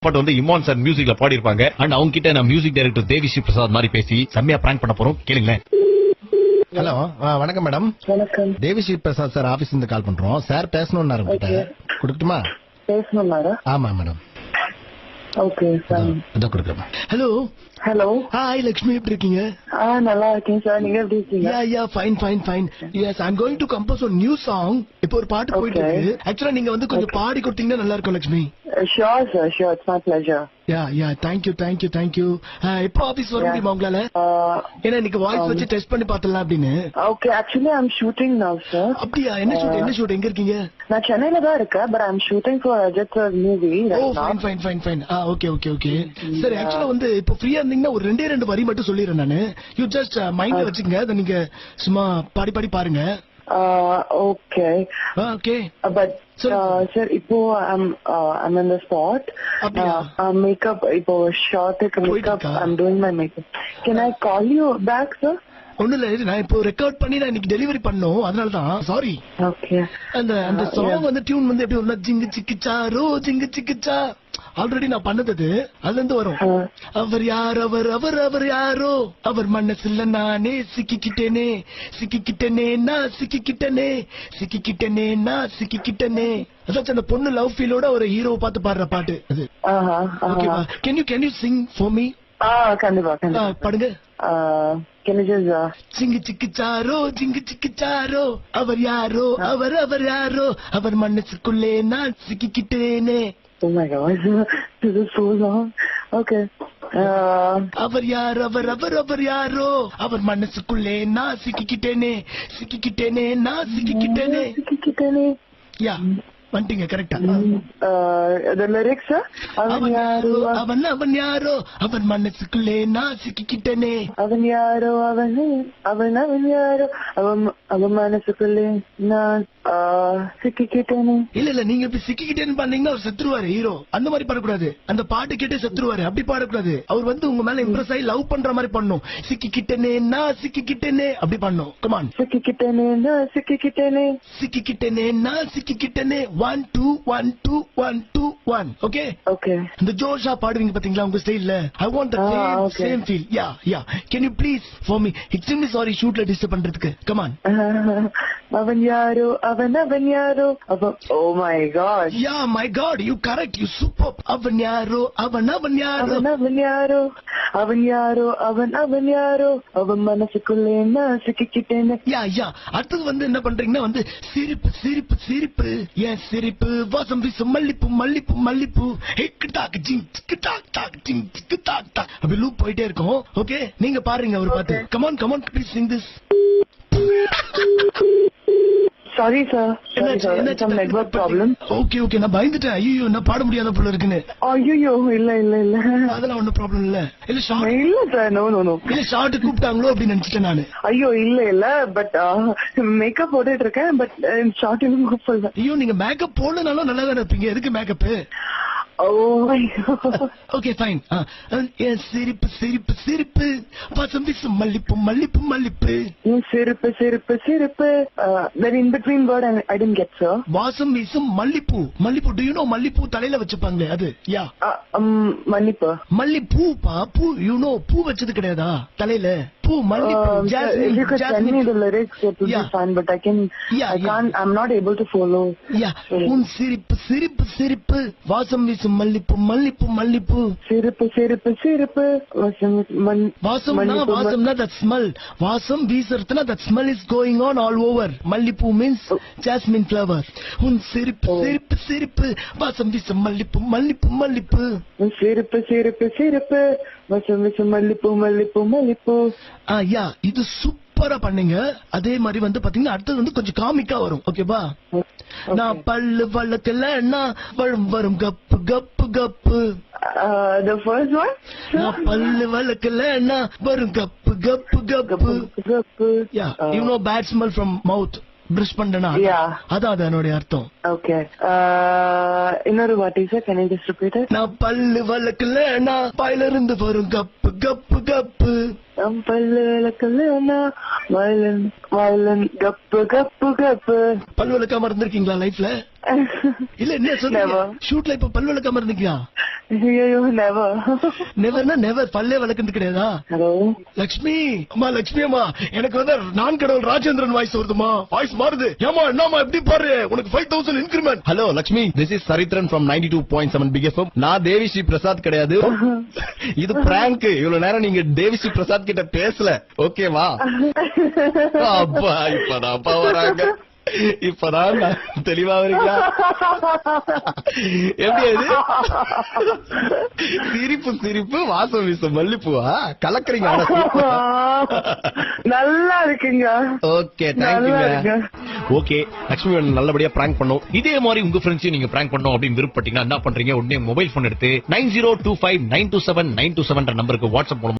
பாட்டு வந்து இமான் சார் மியூசிக்ல பாடியிருப்பாங்க. அண்ட் அவங்க கிட்ட நான் மியூசிக் டைரக்டர் தேவிஸ்ரீ பிரசாத் மாதிரி பேசி செம்மையா பிராங்க் பண்ண போறோம். கேளுங்களேன். ஹலோ வணக்கம் மேடம் வணக்கம். தேவிஸ்ரீ பிரசாத் சார் ஆபீஸ்ல இருந்து கால் பண்றோம். சார் பேசணும்னாரு உங்ககிட்ட. கொடுக்கட்டுமா? பேசணும் ஆமா மேடம் ஓகே ஃபைன் அதான் கொடுக்குறேன் ஹலோ ஹலோ ஹாய் லக்ஷ்மி எப்படி இருக்கீங்க? ஆ நல்லா இருக்கேன் சார். நீங்க எப்படி இருக்கீங்க? Yeah yeah fine fine fine yes I'm going to compose ஒரு நியூ சாங் இப்போ ஒரு பாட்டு போயிட்டு. இருக்கு. ஆக்சுவலா நீங்க வந்து கொஞ்சம் பாடி கொடுத்தீங்கன்னா நல்லா இருக்கும் Lakshmi. Sure sir sure it's my pleasure yeah yeah thank you thank you thank you எப்போ ஆபீஸ் வர. முடியுமா உங்களால? ஏன்னா இன்னைக்கு வாய்ஸ் வச்சு டெஸ்ட் பண்ணி பார்த்தலாம் அப்படின்னு. Okay actually I'm shooting now sir அப்படியா? என்ன ஷூட் என்ன ஷூட் எங்க இருக்கீங்க? நான் சென்னையில தான் இருக்கேன் but I'm shooting for Ajith sir movie oh fine fine fine fine ah okay okay okay சரி ஆக்சுவலா வந்து இப்போ ஃப்ரீயா இருந்தீங்கன்னா ஒரு ரெண்டே ரெண்டு வரி மட்டும் சொல்லிடுறேன் நானு. யூ ஜஸ்ட் மைண்ட்ல வச்சுங்க அதை நீங்க சும்மா பாடி பாடி பாருங்க. Okay okay but. சார் இப்போ I'm I'm in the spot? Makeup இப்போ ஷார்ட்டுக்கு makeup? I'm doing my makeup can I call you back sir ஒண்ணு இல்ல நான் இப்போ ரெக்கார்ட் பண்ணி நான் இன்னைக்கு டெலிவரி பண்ணோம் அதனால தான் சாரி ஓகே அந்த அந்த சாங் yeah. வந்து டியூன் வந்து எப்படி வரும்னா ஜிங்கு சிக்கிச்சா ரோ ஜிங்கு சிக்கிச்சா ஆல்ரெடி நான் பண்ணது அது. அதுல இருந்து வரும். அவர் யார் அவர் அவர் அவர் யாரோ? அவர் மனசுல நானே சிக்கிக்கிட்டேனே. சிக்கிக்கிட்டேனே நான் சிக்கிக்கிட்டேனே. சிக்கிக்கிட்டேனே நான் சிக்கிக்கிட்டேனே. அதாச்சும் அந்த பொண்ணு லவ் ஃபீலோட ஒரு ஹீரோவை பார்த்து பாடுற பாட்டு அது. ஓகேவா can you can you sing for me கண்டிப்பா பாடுங்க. சிங்கு சிக்கிச்சாரோ ஜிங்கு சிக்கிச்சாரோ? அவர் யாரோ? அவர் அவர் யாரோ? அவர் மனசுக்குள்ளே நான் சிக்கிக்கிட்டேனே. Oh my gosh, this is so long. Okay. Uh, அவர் யார்? அவர் அவர் அவர் யாரோ? அவர் மனசுக்குள்ளே நான் சிக்கிக்கிட்டேனே சிக்கிக்கிட்டேனே நான் சிக்கிக்கிட்டேனே சிக்கிக்கிட்டேனே. யா வந்துட்டீங்க கரெக்டா sir? அவன் யாரோ? அவன் அவன் யாரோ? அவன் மனசுக்குள்ளே நான் சிக்கிக்கிட்டேனே அவன் யாரோ? அவன் அவன் அவன் யாரோ? அவன் நான் uh, சிக்கிக்கிட்டேனே. இல்ல இல்ல நீங்க இப்படி சிக்கிக்கிட்டேன்னு பண்ணீங்கன்னா அவர் செத்துருவாரு ஹீரோ அந்த மாதிரி பாடக்கூடாது. அந்த பாட்டு கேட்டே செத்துருவாரு. அப்படி பாடக்கூடாது. அவர் வந்து உங்க மேல இம்ப்ரெஸ் ஆகி லவ் பண்ற மாதிரி பண்ணும். சிக்கிக்கிட்டேனே நான் சிக்கிக்கிட்டேனே அப்படி பண்ணும். கமான் சிக்கிக்கிட்டேனே நான் சிக்கிக்கிட்டேனே. சிக்கிக்கிட்டேனே நான் சிக்கிக்கிட்டேனே. One two one two one two one okay okay இந்த ஜோஷா பாடுவீங்க பாத்தீங்களா உங்க ஸ்டைல்ல I want the same okay. Same feel yeah yeah can you please for me extremely sorry ஷூட்ல disturb பண்றதுக்கு. கமான் அவன் யாரோ அவன் அவன் யாரோ அவன் ஓ my God yeah my God you correct you super அவன் யாரோ அவன் அவன் யாரோ. அவன் அவன் யாரோ அவன் யாரோ அவன் அவன் யாரோ. அவன் மனசுக்குள்ளே நான் யா யா அடுத்தது வந்து என்ன பண்றீங்கன்னா வந்து சிரிப்பு சிரிப்பு சிரிப்பு. ஏன் சிரிப்பு? வாசம் வீசும் மல்லிப்பூ மல்லிப்பூ மல்லிப்பூ. ஹிக்கு டாக் ஜிங் டிக்கு டாக் டாக் ஜிங் டிக்கு டாக். டாக் அப்படி லூப் போயிட்டே இருக்கும். ஓகே நீங்க பாருங்க அவர் பாத்து come on come on please sing this sorry sir some network problem okay okay நான் பயந்துட்டேன். ஐயோ நான் பாட முடியாத போல இருக்குன்னு. ஐயோ இல்ல இல்ல இல்ல. அதெல்லாம் ஒண்ணும் ப்ராப்ளம் இல்ல. இல்ல ஷார்ட் இல்ல சார் நோ நோ நோ இல்ல ஷார்ட் கூப்பிட்டாங்களோ அப்படின்னு நினைச்சிட்டேன் நானு. ஐயோ இல்ல இல்ல. பட் மேக்கப் போட்டுட்டு இருக்கேன் பட் ஷார்ட்டிங் சொல்ல ஐயோ நீங்க மேக்கப் போடலனாலும் நல்லா தானே இருப்பீங்க. எதுக்கு மேக்கப் ஓகே ஃபைன் சிரிப்பு சிரிப்பு சிரிப்பு. வாசம் வீசும் மல்லிப்பு மல்லிப்பு மல்லிப்பு. சிரிப்பு சிரிப்பு சிரிப்பு. Then in between word I didn't get sir வாசம் வீசும் மல்லிப்பூ. மல்லிப்பூ டு யூ நோ மல்லிப்பூ தலையில வச்சுப்பாங்களே அது? யா மன்னிப்பு மல்லிப்பூ. பா பூ யூ நோ பூ வச்சது கிடையாதா தலையில? பூ மல்லிப்பூ sir, if you could send me the lyrics, it would Yeah. be fine. But I can, Yeah, I yeah. can't. I'm not able to follow. யா உன் சிரிப்பு சிரிப்பு சிரிப்பு வாசம் வீசும் மல்லிப்பூ மல்லிப்பூ மல்லிப்பூ சிரிப்பு சிரிப்பு சிரிப்பு வசம் மண் வாசம்னா மன்னிப்பு, வாசம்னா தட் ஸ்மெல் வாசம் வீசுறதுனா that smell is going on all over மல்லிப்பூ மீன்ஸ் ஜாஸ்மின் ஃபிளவர் உன் சிரிப்பு. சிரிப்பு சிரிப்பு வாசம் வீசும் மல்லிப்பூ மல்லிப்பூ மல்லிப்பூ சிரிப்பு சிரிப்பு சிரிப்பு வசம் வசம் மல்லிப்பூ மல்லிப்பூ மல்லிப்பூ. யா இது சூப்பரா பண்ணீங்க. அதே மாதிரி வந்து பாத்தீங்கன்னா அடுத்தது வந்து கொஞ்சம் காமிக்கா வரும். ஓகேவா நான் பல்லு வழக்கலன்னா வரும் வரும் கப்பு கப்பு கப்பு. the first one? நான் பல்லு வழக்கலன்னா வரும் கப்பு கப்பு கப்பு. Uh, you know bad smell from mouth brush பண்ணனா Yeah. அதான் அதனுடைய அர்த்தம். Okay. Uh, இன்னொரு வாட்டி sir can I just repeat it நான் பல்லு வழக்கலன்னா பாயில இருந்து வரும் கப்பு கப்பு கப்பு. நம் பல்லு விளக்கலனா வயலன் வயலன் கப்பு கப்பு கப்பு. பல் விளக்காம இருந்திருக்கீங்களா லைஃப்ல இல்ல என்ன Never. ஷூட்ல இப்ப பல் விளக்காம இருந்தீங்களா ஐயோ நெவர் நெவர்னா நெவர் பல்லே வளர்க்கறது கிடையாதா? ஹலோ லக்ஷ்மி அம்மா லக்ஷ்மி அம்மா எனக்கு வந்து நான் கடவுள் ராஜேந்திரன் வாய்ஸ் வருதுமா வாய்ஸ் மாறுது. ஏமா என்னமா எப்படி பாரு உனக்கு five thousand increment hello Lakshmi. This is Charithran from ninety two point seven big FM நான் தேவிஸ்ரீ பிரசாத் கிடையாது. இது பிராங்க் இவ்வளவு நேரம் நீங்க தேவிஸ்ரீ பிரசாத் கிட்ட பேசல. ஓகேவா அப்பா இப்பதான் அப்பா வராங்க. இப்பதான் தெளிவா வரீங்களா? எப்படி அது? சிரிப்பு சிரிப்பு வாசம் வீசும் மல்லிப்பூவா? கலக்குறீங்க. நல்லா இருக்குங்க. ஓகே தேங்க்யூங்க ஓகே லட்சுமி நல்லபடியா பிராங்க் பண்ணோம். இதே மாதிரி உங்க ஃப்ரெண்ட்ஸையும் நீங்க பிராங்க் பண்ணோம் அப்படின்னு விருப்பப்பட்டீங்கன்னா என்ன பண்றீங்க? உடனே மொபைல் போன் எடுத்து nine zero two five nine two seven nine two seven நம்பருக்கு வாட்ஸ்அப் மூலமா